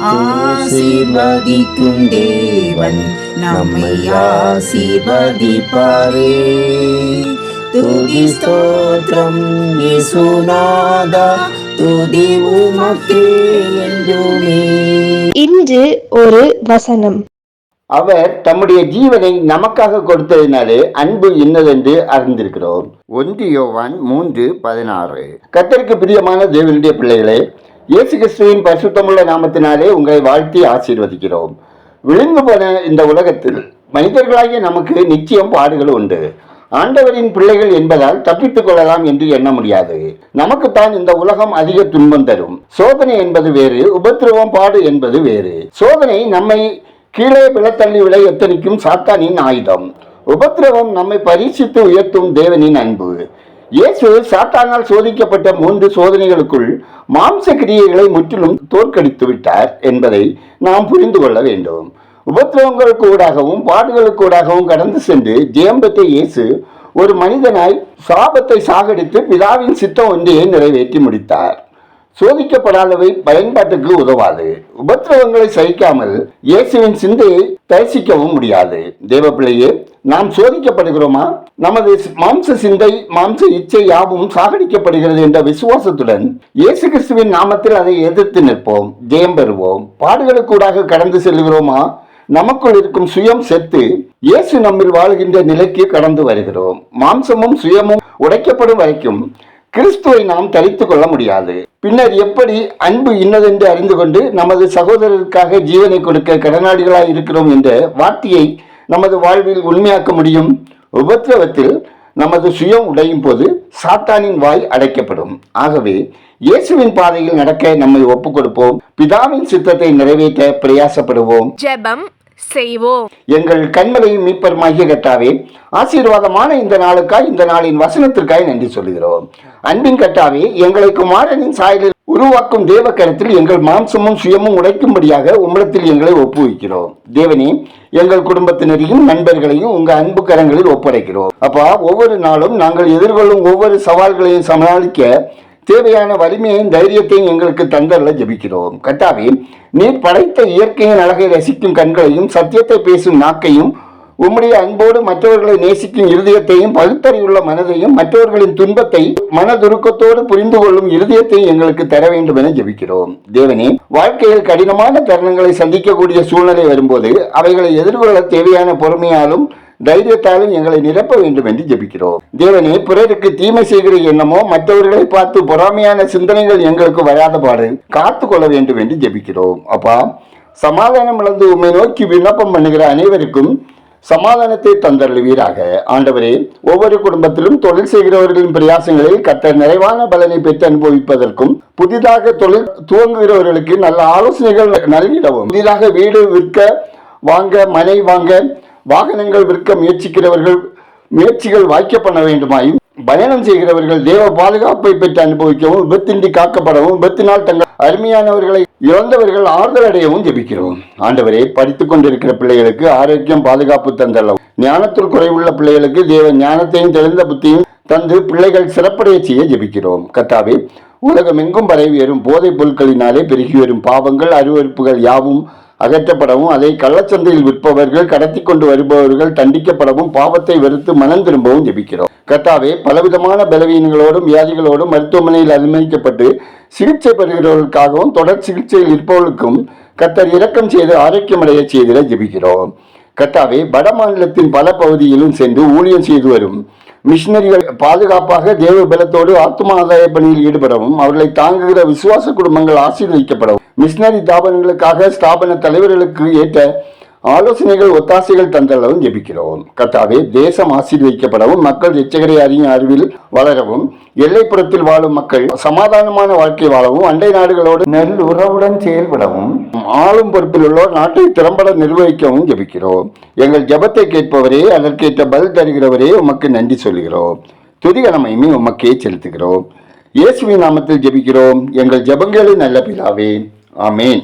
ஆசீர்வதிக்கும் தேவன் நம்மை ஆசீர்வதிப்பாரே. துதி ஸ்தோத்திரம் இயேசுநாதா துதி உமக்கே என்றுமே. இன்று ஒரு வசனம். அவர் தம்முடைய ஜீவனை நமக்காக கொடுத்ததினாலே அன்பு இன்னதென்று அறிந்திருக்கிறோம். ஒன்று யோவான் மூன்று பதினாறு. கத்தருக்கு பிரியமான தேவனுடைய பிள்ளைகளே இயேசு கிறிஸ்துவின் பரிசுத்தமுள்ள நாமத்தினாலே உங்களை வாழ்த்தி ஆசீர்வதிக்கிறோம். விழுந்து போன இந்த உலகத்தில் மனிதர்களாகிய நமக்கு நிச்சயம் பாடுகள் உண்டு. ஆண்டவரின் பிள்ளைகள் என்பதால் தப்பித்துக் கொள்ளலாம் என்று எண்ண முடியாது. நமக்குத்தான் இந்த உலகம் அதிக துன்பம் தரும். சோதனை என்பது வேறு உபத்திரவம் பாடு என்பது வேறு. சோதனை நம்மை கீழே விழத்தள்ளி விட எத்தனைக்கும் சாத்தானின் ஆயுதம். உபத்திரவம் நம்மை பரீட்சித்து உயர்த்தும் தேவனின் அன்பு. இயேசு சாத்தானால் சோதிக்கப்பட்ட மூன்று சோதனைகளுக்குள் மாம்ச கிரியைகளை முற்றிலும் தோற்கடித்து விட்டார் என்பதை நாம் புரிந்து கொள்ள வேண்டும். உபத்திரவங்களுக்கு ஊடாகவும் பாடுகளுக்கு ஊடாகவும் கடந்து சென்று ஜெயம் பெற்ற இயேசு ஒரு மனிதனாய் சாபத்தை சாகடித்து பிதாவின் சித்தம் ஒன்றையே நிறைவேற்றி முடித்தார். சோதிக்கப்படாதவை பயன்பாட்டுக்கு உதவாது. உபத்திரவங்களை சகிக்காமல் இயேசுவின் சிந்தையை தரிசிக்கவும் முடியாது. தேவப்பிள்ளையே நாம் சோதிக்கப்படுகிறோமா? நமது மாம்ச சிந்தை மாம்ச இச்சை யாவும் சாகடிக்கப்படுகிறது என்ற விசுவாசத்துடன் இயேசு கிறிஸ்துவின் நாமத்தில் அதை எதிர்த்து நிற்போம் ஜெயம் பெறுவோம். பாடுகளுக்கூடாக கடந்து செல்கிறோமா? நமக்குள் இருக்கும் சுயம் செத்து இயேசு நம்மில் வாழ்கின்ற நிலைக்கு கடந்து வருகிறோம். மாம்சமும் சுயமும் உடைக்கப்படும் வரைக்கும் கிறிஸ்துவை நாம் தரித்து கொள்ள முடியாது. பின்னர் எப்படி அன்பு இன்னதென்று அறிந்து கொண்டு நமது சகோதரருக்காக ஜீவனை கொடுக்க கடனாளிகளாய் இருக்கிறோம் என்ற வார்த்தையை நமது வாழ்வில் உண்மையாக்க முடியும்? உபத்திரவத்தில் நமது சுயம் உடையும் போது சாத்தானின் வாய் அடைக்கப்படும். ஆகவே இயேசுவின் பாதையில் நடக்க நம்மை ஒப்புக் கொடுப்போம் பிதாவின் சித்தத்தை நிறைவேற்ற பிரயாசப்படுவோம். ஜெபம் செய்வோம். எங்கள் கண்மலையும் மீட்பருமாகிய கட்டாவே ஆசீர்வாதமான இந்த நாளுக்காய் இந்த நாளின் வசனத்திற்காய் நன்றி சொல்கிறோம் அன்பின் கட்டாவே எங்களை குமாரனின் சாயலில் உருவாக்கும் தேவ கருத்தில் எங்கள் மாம்சமும் சுயமும் உடைக்கும்படியாக உம்மிடத்தில் எங்களை ஒப்புவிக்கிறோம். தேவனே எங்கள் குடும்பத்தினரையும் நண்பர்களையும் உங்க அன்பு கரங்களில் ஒப்படைக்கிறோம். அப்பா ஒவ்வொரு நாளும் நாங்கள் எதிர்கொள்ளும் ஒவ்வொரு சவால்களையும் சமாளிக்க தேவையான வலிமையையும் தைரியத்தையும் எங்களுக்கு தந்தரில் ஜெபிக்கிறோம். கட்டாவே நீர் படைத்த இயற்கையின் அழகை ரசிக்கும் கண்களையும் சத்தியத்தை பேசும் நாக்கையும் உம்முடைய அன்போடு மற்றவர்களை நேசிக்கும் இருதயத்தையும் பகுத்தறிவுள்ள மனதையும் மற்றவர்களின் துன்பத்தை மனதுருக்கத்தோடு புரிந்து கொள்ளும் இருதயத்தையும் எங்களுக்கு தர வேண்டும் என ஜெபிக்கிறோம். தேவனே வாழ்க்கையில் கடினமான தருணங்களை சந்திக்கக்கூடிய சூழ்நிலை வரும்போது அவைகளை எதிர்கொள்ள தேவையான பொறுமையாலும் தைரியத்தாலும் எங்களை நிரப்ப வேண்டும் என்று ஜெபிக்கிறோம். தேவனே பிறருக்கு தீமை செய்கிற எண்ணமோ மற்றவர்களை பார்த்து பொறாமையான சிந்தனைகள் எங்களுக்கு வராத பாடு காத்து கொள்ள வேண்டும் என்று ஜெபிக்கிறோம். அப்பா சமாதானம் இழந்து உண்மை நோக்கி விண்ணப்பம் பண்ணுகிற அனைவருக்கும் சமாதானத்தை தந்தருள்வீராக. ஆண்டவரே ஒவ்வொரு குடும்பத்திலும் தொழில் செய்கிறவர்களின் பிரயாசங்களில் கட்ட நிறைவான பலனை பெற்று அனுபவிப்பதற்கும் புதிதாக தொழில் துவங்குகிறவர்களுக்கு நல்ல ஆலோசனைகள் நல்கிடவும். புதிதாக வீடு விற்க வாங்க மனை வாங்க வாகனங்கள் விற்க முயற்சிக்கிறவர்கள் முயற்சிகள் வாய்க்க பண்ண வேண்டுமாயும் பயணம் செய்கிறவர்கள் தேவ பாதுகாப்பை பெற்று அனுபவிக்கவும் விபத்தின்றி காக்கப்படவும் விபத்தினால் தங்கள் அருமையானவர்களை இழந்தவர்கள் ஆறுதல் அடையவும் ஜெபிக்கிறோம். ஆண்டவரே படித்துக் கொண்டிருக்கிற பிள்ளைகளுக்கு ஆரோக்கியம் பாதுகாப்பு தந்தளவும் ஞானத்தில் குறைவுள்ள பிள்ளைகளுக்கு தேவ ஞானத்தையும் தெளிந்த புத்தியும் தந்து பிள்ளைகள் சிறப்படைய செய்ய ஜெபிக்கிறோம். கத்தாவே உலகம் எங்கும் பரவி வரும் போதைப் பொருட்களினாலே பெருகி வரும் பாவங்கள் அருவறுப்புகள் யாவும் அகற்றப்படவும் அதை கள்ளச்சந்தையில் விற்பவர்கள் கடத்தி கொண்டு வருபவர்கள் தண்டிக்கப்படவும் பாவத்தை வெறுத்து மனம் திரும்பவும் ஜெபிக்கிறோம். கத்தாவே பலவிதமான பலவீனங்களோடும் வியாதிகளோடும் மருத்துவமனையில் அனுமதிக்கப்பட்டு சிகிச்சை பெறுகிறவர்களுக்காகவும் தொடர் சிகிச்சையில் இருப்பவர்களுக்கும் கத்தர் இரக்கம் செய்து ஆரோக்கியமடைய செய்திட ஜெபிக்கிறோம். கத்தாவே வட மாநிலத்தின் பல பகுதியிலும் சென்று ஊழியம் செய்து வரும் மிஷினரிகள் பாதுகாப்பாக தேவ பலத்தோடு ஆத்ம ஆதாய பணியில் ஈடுபடவும் அவர்களை தாங்குகிற விசுவாச குடும்பங்கள் ஆசீர்வதிக்கப்படவும். மிஷினரி தாபனங்களுக்காக ஸ்தாபன தலைவர்களுக்கு ஏற்ற ஆலோசனைகள் ஒத்தாசைகள் தந்தளவும் ஜெபிக்கிறோம். கத்தாவே தேசம் ஆசீர்வதிக்கப்படவும் மக்கள் எச்சகரை அறியும் அறிவில் வளரவும் எல்லைப்புறத்தில் வாழும் மக்கள் சமாதானமான வாழ்க்கை வாழவும் அண்டை நாடுகளோடு நெல் உறவுடன் செயல்படவும் ஆளும் பொறுப்பில் உள்ளோர் நாட்டை திறம்பட நிர்வகிக்கவும் ஜெபிக்கிறோம். எங்கள் ஜெபத்தை கேட்பவரே அதற்கேற்ற பதில் தருகிறவரே உமக்கு நன்றி சொல்கிறோம் துதிகனமையுமே உமக்கே செலுத்துகிறோம். இயேசுவின் நாமத்தில் ஜெபிக்கிறோம். எங்கள் ஜெபங்களின் நல்ல பிதாவே. ஆமேன்.